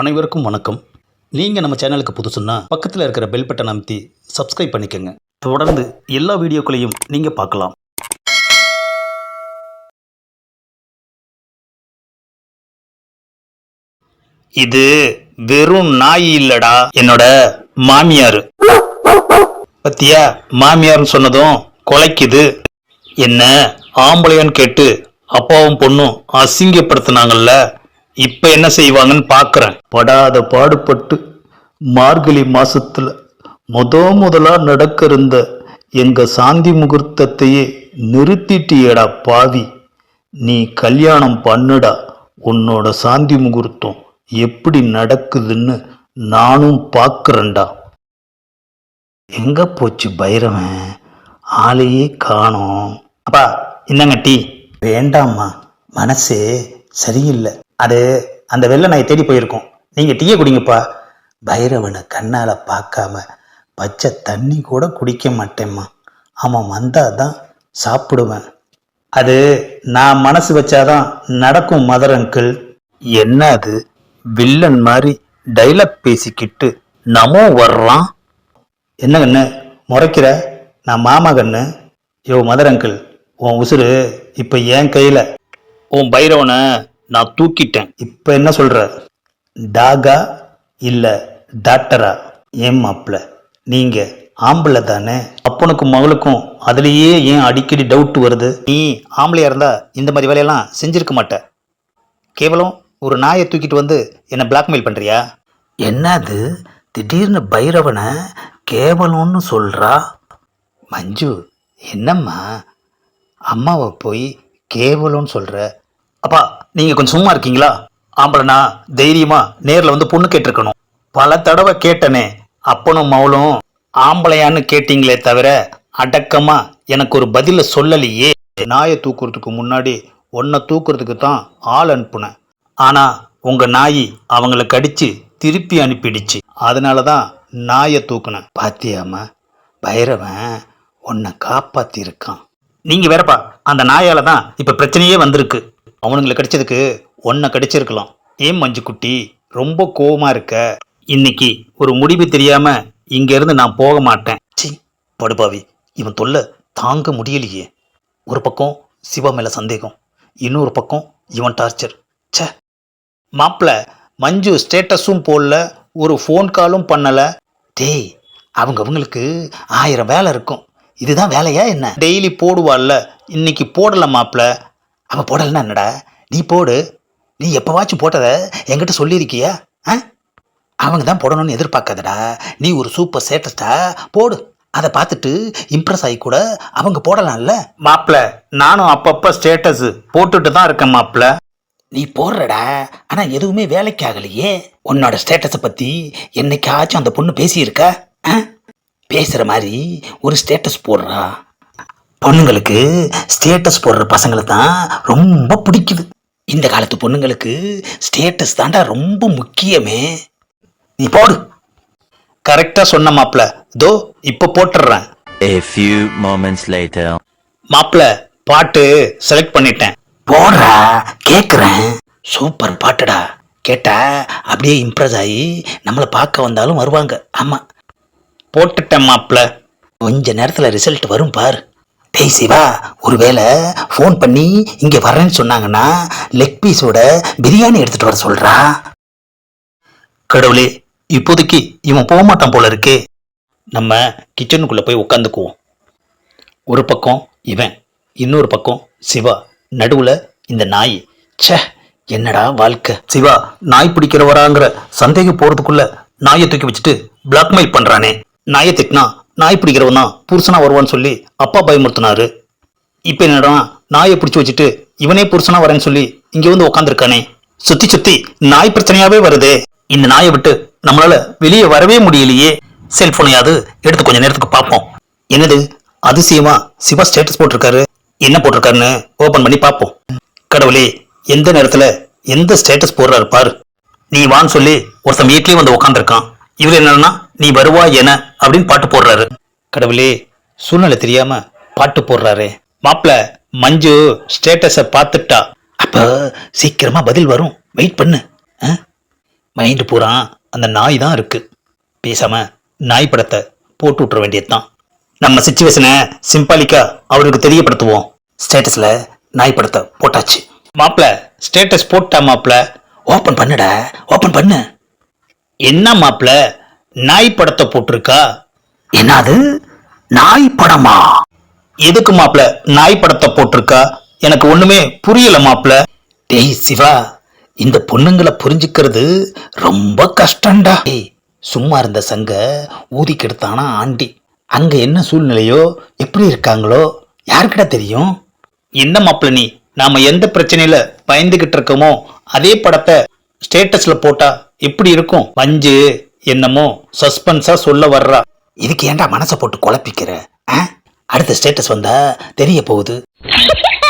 அனைவருக்கும் வணக்கம். நீங்கள் நம்ம சேனலுக்கு புதுசுன்னா பக்கத்தில் இருக்கிற பெல் பட்டன் அமைத்தி சப்ஸ்கிரைப் பண்ணிக்கோங்க. தொடர்ந்து எல்லா வீடியோக்களையும் நீங்கள் பார்க்கலாம். இது வெறும் நாய் இல்லடா என்னோட மாமியார். பத்தியா மாமியார்னு சொன்னதும் கொலைக்குது. என்ன ஆம்பளையான்னு கேட்டு அப்பாவும் பொண்ணும் அசிங்கப்படுத்தினாங்கல்ல? இப்ப என்ன செய்வாங்கன்னு பார்க்கறேன் படாத பாடுபட்டு மார்கழி மாசத்துல முத முதலா நடக்க இருந்த எங்க சாந்தி முகூர்த்தத்தையே நிறுத்திட்டியேடா பாவி. நீ கல்யாணம் பண்ணுடா உன்னோட சாந்தி முகூர்த்தம் எப்படி நடக்குதுன்னு நானும் பார்க்கறேன்டா எங்க போச்சு பைரவன்? ஆளையே காணோம். அப்பா என்னங்க டீ. வேண்டாம்மா மனசே சரியில்லை. அது அந்த வெள்ளை நாய் தேடி போயிருக்கோம். நீங்கள் டீயை குடிங்கப்பா. பைரவனை கண்ணால் பார்க்காம பச்சை தண்ணி கூட குடிக்க மாட்டேம்மா. அவன் வந்தால் தான் சாப்பிடுவேன். அது நான் மனசு வச்சாதான் நடக்கும் மதர் அங்கிள். என்ன அது? வில்லன் மாதிரி டைலாக் பேசிக்கிட்டு நமோ வர்றான்? என்ன கண்ணு? முறைக்கிற? நான் மாமா கண்ணு. யோ மதர் அங்கிள் உன் உசுறு இப்போ என் கையில். உன் பைரவனை நான் தூக்கிட்டேன். இப்போ என்ன சொல்ற? டாகா இல்லை டாக்டரா? ஏன் மாப்பிள்ள நீங்கள் ஆம்பளை தானே? அப்பனுக்கும் மகளுக்கும் அதுலேயே ஏன் அடிக்கடி டவுட் வருது? நீ ஆம்பளையா இருந்தா இந்த மாதிரி வேலையெல்லாம் செஞ்சிருக்க மாட்ட. கேவலம் ஒரு நாயை தூக்கிட்டு வந்து என்னை பிளாக்மெயில் பண்ணுறியா என்னது? திடீர்னு பைரவனை கேவலம்னு சொல்கிறா மஞ்சு என்னம்மா? அம்மாவை போய் கேவலம்னு சொல்கிற அப்பா நீங்கள் கொஞ்சம் சும்மா இருக்கீங்களா? ஆம்பளனா தைரியமாக நேரில் வந்து பொண்ணு கேட்டிருக்கணும். பல தடவை கேட்டனே அப்பனும் மவளும் ஆம்பளையான்னு கேட்டீங்களே தவிர அடக்கமா எனக்கு ஒரு பதில சொல்லலையே. நாயை தூக்குறதுக்கு முன்னாடி உன்னை தூக்குறதுக்கு தான் ஆள் அனுப்புனேன். ஆனா உங்க நாய் அவங்கள கடிச்சு திருப்பி அனுப்பிடுச்சு. அதனால தான் நாயை தூக்குனேன். பாத்தியாம்மா பைரவன் உன்னை காப்பாத்தி நீங்கள் நீங்க வேறப்பா அந்த நாயால தான் இப்ப பிரச்சனையே வந்திருக்கு. அவனுங்களை கடிச்சதுக்கு ஒன்றை கடிச்சிருக்கலாம். ஏன் மஞ்சு குட்டி ரொம்ப கோவமா இருக்க? இன்னைக்கு ஒரு முடிவு தெரியாம இங்க இருந்து நான் போக மாட்டேன். சி படுபாவி. இவன் தொல்லை தாங்க முடியலையே. ஒரு பக்கம் சிவா மேல சந்தேகம். இன்னொரு பக்கம் இவன் டார்ச்சர். ச்சே. மாப்பிள மஞ்சு ஸ்டேட்டஸும் போடல ஒரு ஃபோன் காலும் பண்ணல. டேய் அவங்க அவங்களுக்கு ஆயிரம் வேலை இருக்கும். இதுதான் வேலையா என்ன? டெய்லி போடுவாள்ல. இன்னைக்கு போடல மாப்பிள அவன் போடலன்னா என்னடா? நீ போடு. நீ எப்போவாச்சும் போட்டதை என்கிட்ட சொல்லியிருக்கியா? ஆ? அவங்க தான் போடணும்னு எதிர்பார்க்காதடா. நீ ஒரு சூப்பர் ஸ்டேட்டஸ்டா போடு. அதை பார்த்துட்டு இம்ப்ரெஸ் ஆகி கூட அவங்க போடலாம்ல? மாப்பிள நானும் அப்பப்போ ஸ்டேட்டஸ் போட்டுட்டு தான் இருக்கேன் மாப்பிள நீ போடுறடா. ஆனா எதுவுமே வேலைக்கு ஆகலையே. உன்னோட ஸ்டேட்டஸை பத்தி என்னைக்காச்சும் அந்த பொண்ணு பேசியிருக்கா? ஆ? பேசுற மாதிரி ஒரு ஸ்டேட்டஸ் போடுறா. பொண்ணுங்களுக்கு ஸ்டேட்டஸ் போடுற பசங்களை தான் ரொம்ப பிடிக்குது. இந்த காலத்து பொண்ணுங்களுக்கு ஸ்டேட்டஸ் தாண்டா ரொம்ப முக்கியமே. நீ போடு. கரெக்டா சொன்ன மாப்பிள. தோ இப்ப போட்டுடுறேன். A few moments later. மாப்பிள பாட்டு செலக்ட் பண்ணிட்டேன். போடுறா கேக்குறேன். சூப்பர் பாட்டுடா. கேட்டா அப்படியே இம்ப்ரெஸ் ஆகி நம்மளை பார்க்க வந்தாலும் வருவாங்க. ஆமா. போட்டுட்டேன் மாப்பிள. கொஞ்ச நேரத்துல ரிசல்ட் வரும் பார். டேய் சிவா ஒருவேளை ஃபோன் பண்ணி இங்கே வரேன்னு சொன்னாங்கன்னா லெக் பீஸோட பிரியாணி எடுத்துகிட்டு வர சொல்கிறா கடவுளே இப்போதைக்கு இவன் போக மாட்டான் போல இருக்கே. நம்ம கிச்சனுக்குள்ளே போய் உட்காந்துக்குவோம் ஒரு பக்கம் இவன் இன்னொரு பக்கம் சிவா. நடுவில் இந்த நாய். சே என்னடா வாழ்க்கை. சிவா நாய் பிடிக்கிறவராங்கிற சந்தேகம் போகிறதுக்குள்ளே நாயை தூக்கி வச்சுட்டு பிளாக்மெயில் பண்ணுறானே நாயை திட்டினா நாய் பிடிக்கிறவன் தான் புருஷனா வருவான்னு சொல்லி அப்பா பயமுறுத்தினாரு. இப்ப என்னடா நாயை பிடிச்சி வச்சுட்டு இவனே புருஷனா வரேன்னு சொல்லி இங்க வந்து உட்காந்துருக்கானே சுத்தி சுத்தி நாய் பிரச்சனையாவே வருது. இந்த நாயை விட்டு நம்மளால வெளியே வரவே முடியலையே. செல்போனையாவது எடுத்து கொஞ்ச நேரத்துக்கு பார்ப்போம். என்னது? அதிசயமா சிவா ஸ்டேட்டஸ் போட்டிருக்காரு. என்ன போட்டிருக்காருன்னு ஓபன் பண்ணி பார்ப்போம். கடவுளே எந்த நேரத்துல எந்த ஸ்டேட்டஸ் போடுறாரு பாரு. நீ வான்னு சொல்லி ஒருத்தன் வீட்லயே வந்து உட்காந்துருக்கான் இவர் என்னன்னா நீ வருவா என அப்படின்னு பாட்டு போடுறாரு. கடவுளே சூழ்நிலை தெரியாம பாட்டு போடுறாரு. மாப்பிள மஞ்சு ஸ்டேட்டஸை பார்த்துட்டா. அப்ப சீக்கிரமா பதில் வரும். வெயிட் பண்ணு. ஆ? மைண்டு பூரா அந்த நாய் தான் இருக்கு. பேசாம நாய் படத்தை போட்டு விட்டுற வேண்டியதுதான் நம்ம சுச்சுவேஷனை சிம்பாலிக்கா அவருக்கு தெரியப்படுத்துவோம். ஸ்டேட்டஸ்ல நாய் படத்தை போட்டாச்சு. மாப்பிள ஸ்டேட்டஸ் போட்டா மாப்பிள ஓபன் பண்ணுடா. ஓபன் பண்ணு. என்ன மாப்பிள நாய் படத்தை போட்டிருக்கா? என்னது? நாய் படமா? எதுக்கு மாப்பிள நாய் படத்தை போட்டிருக்கா? எனக்கு ஒண்ணுமே புரியல மாப்பிள டேய் சிவா இந்த பொண்ணுங்களை புரிஞ்சுக்கிறது ரொம்ப கஷ்டம்டா. சும்மா இருந்த சங்க ஊதி கெடுத்தானா ஆண்டி? அங்க என்ன சூழ்நிலையோ எப்படி இருக்காங்களோ யாருக்கிட்ட தெரியும்? என்ன மாப்பிள நீ? நாம எந்த பிரச்சனையில பயந்துகிட்டு இருக்கோமோ அதே படத்தை ஸ்டேட்டஸ்ல போட்டா எப்படி இருக்கும்? மஞ்சு என்னமோ சஸ்பென்ஸா சொல்ல வர்றா. இதுக்கு ஏன்டா மனசை போட்டு குழப்பிக்கிற? அடுத்த ஸ்டேட்டஸ் வந்தா தெரிய போகுது.